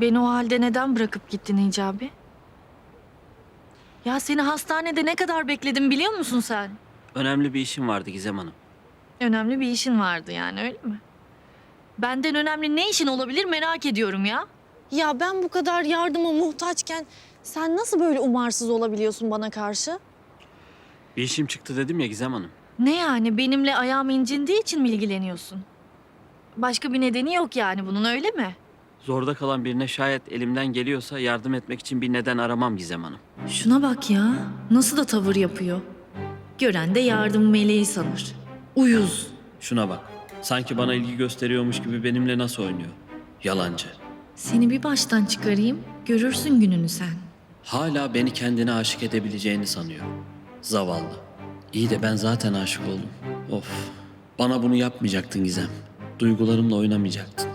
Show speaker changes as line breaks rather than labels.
Beni o halde neden bırakıp gittin Hicabi? Ya seni hastanede ne kadar bekledim biliyor musun sen?
Önemli bir işim vardı Gizem Hanım.
Önemli bir işin vardı yani öyle mi? Benden önemli ne işin olabilir merak ediyorum ya.
Ya ben bu kadar yardıma muhtaçken sen nasıl böyle umarsız olabiliyorsun bana karşı?
Bir işim çıktı dedim ya Gizem Hanım.
Ne yani benimle ayağım incindiği için mi ilgileniyorsun? Başka bir nedeni yok yani bunun öyle mi?
Zorda kalan birine şayet elimden geliyorsa yardım etmek için bir neden aramam Gizem Hanım.
Şuna bak ya nasıl da tavır yapıyor. Gören de yardım meleği sanır. Uyuz.
Şuna bak. Sanki bana ilgi gösteriyormuş gibi benimle nasıl oynuyor. Yalancı.
Seni bir baştan çıkarayım görürsün gününü sen.
Hala beni kendine aşık edebileceğini sanıyor. Zavallı. İyi de ben zaten aşık oldum. Of. Bana bunu yapmayacaktın Gizem. Duygularımla oynamayacaktın.